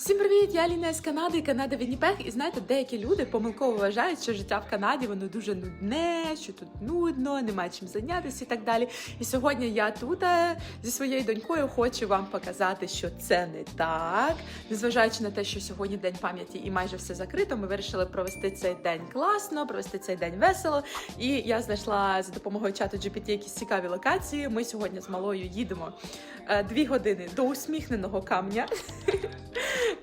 Всім привіт! Я Аліна з Канади, Канада Вінніпег. І знаєте, деякі люди помилково вважають, що життя в Канаді воно дуже нудне, що тут нудно, немає чим зайнятися і так далі. І сьогодні я тут е, зі своєю донькою хочу вам показати, що це не так. Незважаючи на те, що сьогодні день пам'яті і майже все закрито, ми вирішили провести цей день класно, провести цей день весело. І я знайшла за допомогою чату GPT якісь цікаві локації. Ми сьогодні з малою їдемо е, дві години до усміхненого камня.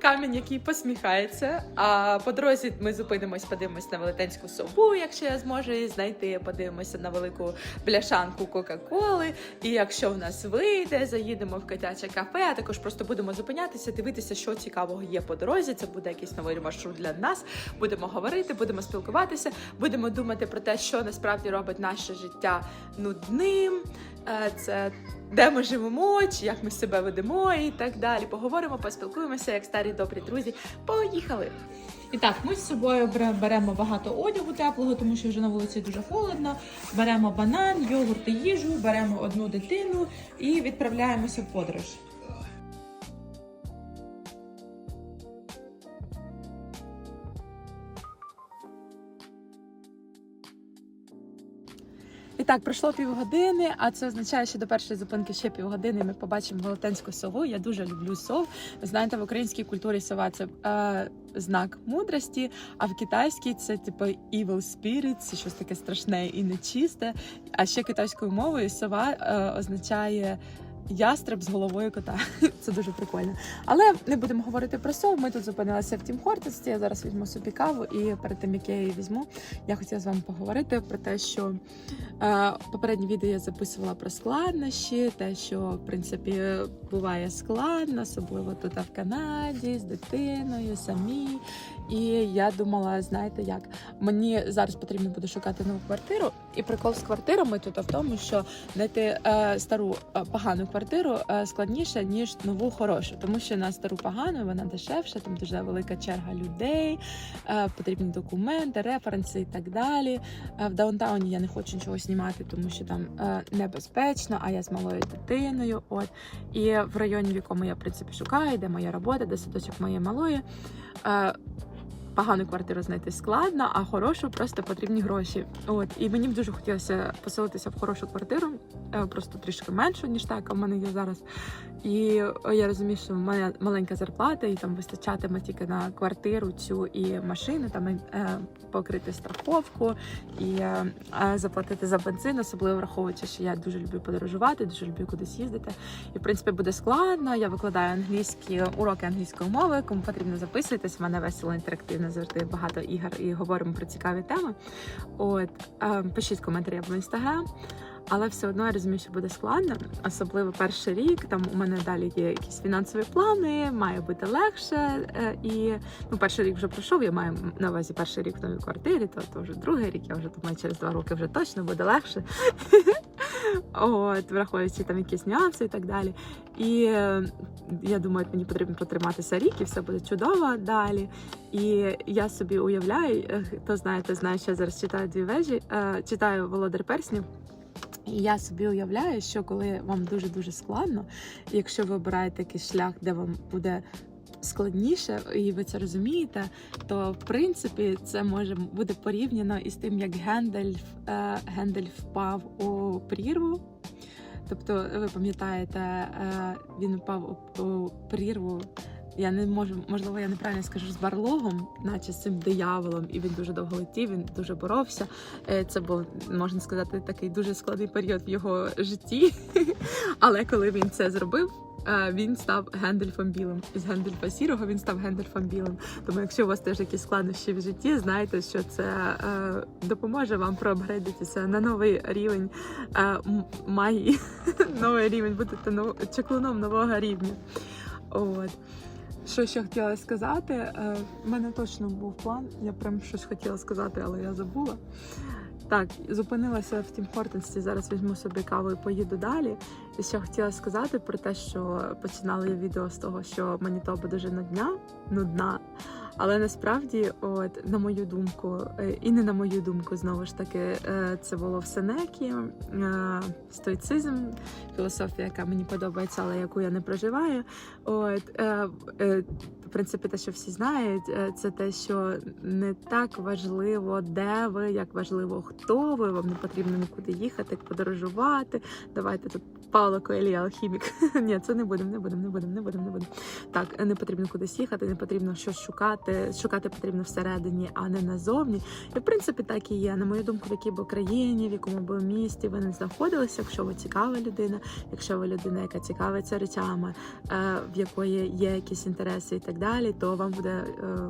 Камінь, який посміхається. А по дорозі ми зупинимось, подивимось на велетенську сову, якщо я зможу її знайти. Подивимося на велику бляшанку Кока-Коли. І якщо в нас вийде, заїдемо в котяче кафе, а також просто будемо зупинятися, дивитися, що цікавого є по дорозі. Це буде якийсь новий маршрут для нас. Будемо говорити, будемо спілкуватися, будемо думати про те, що насправді робить наше життя нудним. Е, Це де ми живемо, чи як ми себе ведемо, і так далі. Поговоримо, поспілкуємося, як старі добрі друзі. Поїхали! І так, ми з собою беремо багато одягу теплого, тому що вже на вулиці дуже холодно. Беремо банан, йогурт і їжу, беремо одну дитину і відправляємося в подорож. І так, пройшло півгодини, а це означає, що до першої зупинки ще півгодини ми побачимо велетенську сову. Я дуже люблю сов. Ви знаєте, в українській культурі сова це е, знак мудрості, а в китайській це типу evil spirit, це щось таке страшне і нечисте. А ще китайською мовою сова е, означає. Ястреб з головою кота. Це дуже прикольно. Але не будемо говорити про сов. Ми тут зупинилися в Тім Хортонсі. Я зараз візьму собі каву, і перед тим як я її візьму, я хотіла з вами поговорити про те, що Попереднє відео я записувала про складнощі, те, що в принципі буває складно, особливо тут в Канаді з дитиною, самі. І я думала, знаєте, як мені зараз потрібно буде шукати нову квартиру. І прикол з квартирами тут в тому, що знайти е, стару е, погану квартиру е, складніше ніж нову хорошу, тому що на стару погану вона дешевша, там дуже велика черга людей, е, потрібні документи, референси і так далі. Е, В даунтауні я не хочу нічого знімати, тому що там е, небезпечно, а я з малою дитиною. От і в районі, в якому я в принципі шукаю, де моя робота, де садочок моєї малої. Е, Погану квартиру знайти складно, а хорошу просто потрібні гроші. От і мені б дуже хотілося поселитися в хорошу квартиру, е, просто трішки меншу, ніж така в мене є зараз. І е, я розумію, що в мене маленька зарплата, і там вистачатиме тільки на квартиру цю і машину, там е, покрити страховку і е, заплатити за бензин, особливо враховуючи, що я дуже люблю подорожувати, дуже люблю кудись їздити. І в принципі буде складно. Я викладаю англійські уроки англійської мови. Кому потрібно записуйтесь. У мене весело інтерактивно завжди багато ігор і говоримо про цікаві теми. От е, пишіть коментарі в інстаграм. Але все одно я розумію, що буде складно, особливо перший рік. Там у мене далі є якісь фінансові плани, має бути легше. Е, І ну, перший рік вже пройшов. Я маю на увазі перший рік в новій квартирі, то, то вже другий рік. Я вже думаю, через два роки вже точно буде легше. От, враховуючи там якісь нюанси і так далі. І е, я думаю, мені потрібно протриматися рік, і все буде чудово далі. І я собі уявляю, е, хто знає, то знає, що я зараз читаю дві вежі, читаю Володар Перснів. І я собі уявляю, що коли вам дуже дуже складно, якщо ви обираєте якийсь шлях, де вам буде складніше, і ви це розумієте, то в принципі це може бути порівняно із тим, як Гендель, е, Гендель впав у прірву. Тобто, ви пам'ятаєте, е, він впав у прірву. Я не можу, можливо, я неправильно скажу з барлогом, наче з цим дияволом, і він дуже довго летів, він дуже боровся. Е, Це був, можна сказати, такий дуже складний період в його житті. Але коли він це зробив, е, він став Гендельфом білим. З Гендельфа сірого він став Гендельфом білим. Тому, якщо у вас теж якісь складнощі в житті, знайте, що це е, допоможе вам проапгрейдитися на новий рівень магії, новий рівень, будете чаклуном нового рівня. От. Що ще хотіла сказати? Е, У мене точно був план. Я прям щось хотіла сказати, але я забула. Так, зупинилася в Тім Хортенсі, Зараз візьму собі каву і поїду далі. І ще хотіла сказати про те, що починала я відео з того, що Манітоба дуже нудня, нудна. Але насправді, от на мою думку, е, і не на мою думку, знову ж таки, е, це було в Сенекі, е, стоїцизм, філософія, яка мені подобається, але яку я не проживаю. От е, принципі, те, що всі знають, е, це те, що не так важливо, де ви, як важливо, хто ви. Вам не потрібно нікуди їхати, подорожувати. Давайте тут Павло Коелія, алхімік. Ні, це не будемо, не будемо, не будемо, не будемо, не будемо. Так, не потрібно кудись їхати, не потрібно щось шукати. Шукати потрібно всередині, а не назовні. І в принципі так і є. На мою думку, в якій би країні, в якому би місті ви не знаходилися, якщо ви цікава людина, якщо ви людина, яка цікавиться речами, е, в якої є якісь інтереси і так далі, то вам буде. е,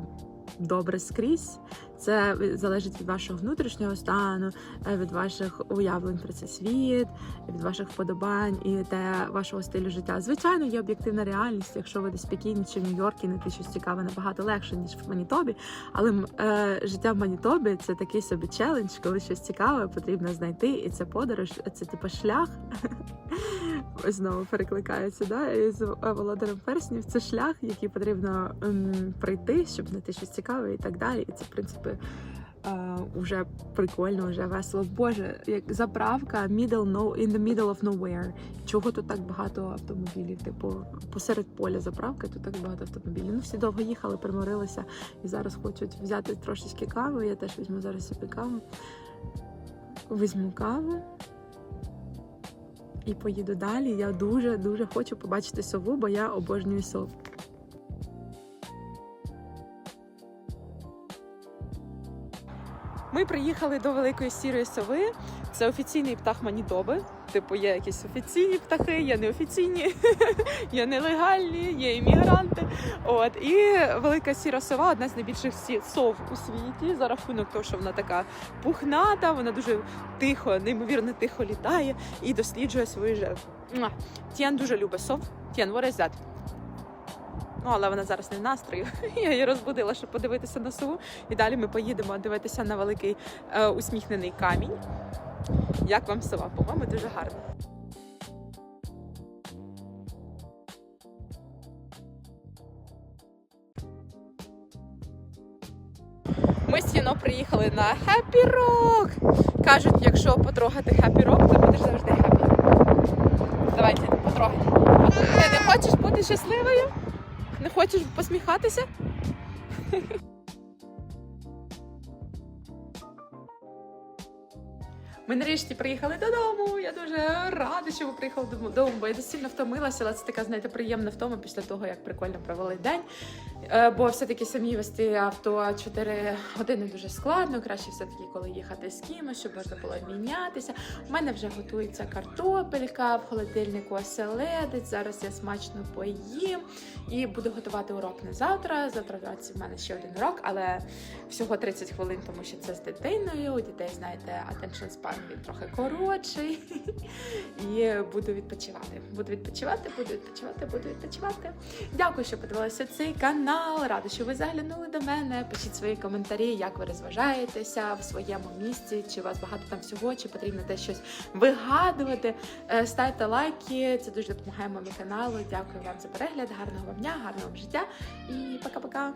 Добре скрізь, це залежить від вашого внутрішнього стану, е, від ваших уявлень про цей світ, від ваших вподобань і те вашого стилю життя. Звичайно, є об'єктивна реальність. Якщо ви десь Пекіні чи в Нью-Йоркі, знайти щось цікаве набагато легше ніж в Манітобі. Але е, життя в Манітобі це такий собі челендж, коли щось цікаве потрібно знайти, і це подорож, це типу шлях. Знову перекликається, да, із е, володарем перснів. Це шлях, який потрібно ем, пройти, щоб знайти щось цікаве і так далі. І це, в принципі, е, уже прикольно, вже весело. Боже, як заправка middle no, in the middle of nowhere. Чого тут так багато автомобілів? Типу, посеред поля заправка, тут так багато автомобілів. Ну, всі довго їхали, приморилися і зараз хочуть взяти трошечки кави. Я теж візьму зараз собі каву. Візьму каву і поїду далі. Я дуже дуже хочу побачити сову, бо я обожнюю сов. Ми приїхали до великої сірої сови. Це офіційний птах Манітоби. Типу, є якісь офіційні птахи, є неофіційні, є нелегальні, є іммігранти. От і велика сіра сова одна з найбільших сов у світі за рахунок того, що вона така пухната, вона дуже тихо, неймовірно тихо літає і досліджує свою жертву. Тіан дуже любить сов. Тіан, what is that? Ну, але вона зараз не в настрої. Я її розбудила, щоб подивитися на сову. І далі ми поїдемо дивитися на великий е, усміхнений камінь. Як вам сова? По-моєму, дуже гарно. Ми з приїхали на Happy Rock. Кажуть, якщо потрогати Happy Rock, то будеш завжди happy. Давайте потрогай. Ти не хочеш бути щасливою? Не хочеш посміхатися? Ми нарешті приїхали додому. Я дуже рада, що ми приїхали додому, бо я сильно втомилася, але це така, знаєте, приємна втома після того, як прикольно провели день. Е, Бо все-таки самі вести авто 4 години дуже складно. Краще все-таки, коли їхати з кимось, щоб можна було мінятися. У мене вже готується картопелька, в холодильнику оселедець. Зараз я смачно поїм і буду готувати урок на завтра. Завтра вранці в мене ще один урок, але всього 30 хвилин, тому що це з дитиною. У дітей, знаєте, attention span він трохи коротший. І буду відпочивати. Буду відпочивати, буду відпочивати, буду відпочивати. Дякую, що подивилися цей канал. Рада, що ви заглянули до мене. Пишіть свої коментарі, як ви розважаєтеся в своєму місці, чи у вас багато там всього, чи потрібно десь щось вигадувати. Е, Ставте лайки, це дуже допомагає моєму каналу. Дякую вам за перегляд. Гарного вам дня, гарного вам життя і пока-пока.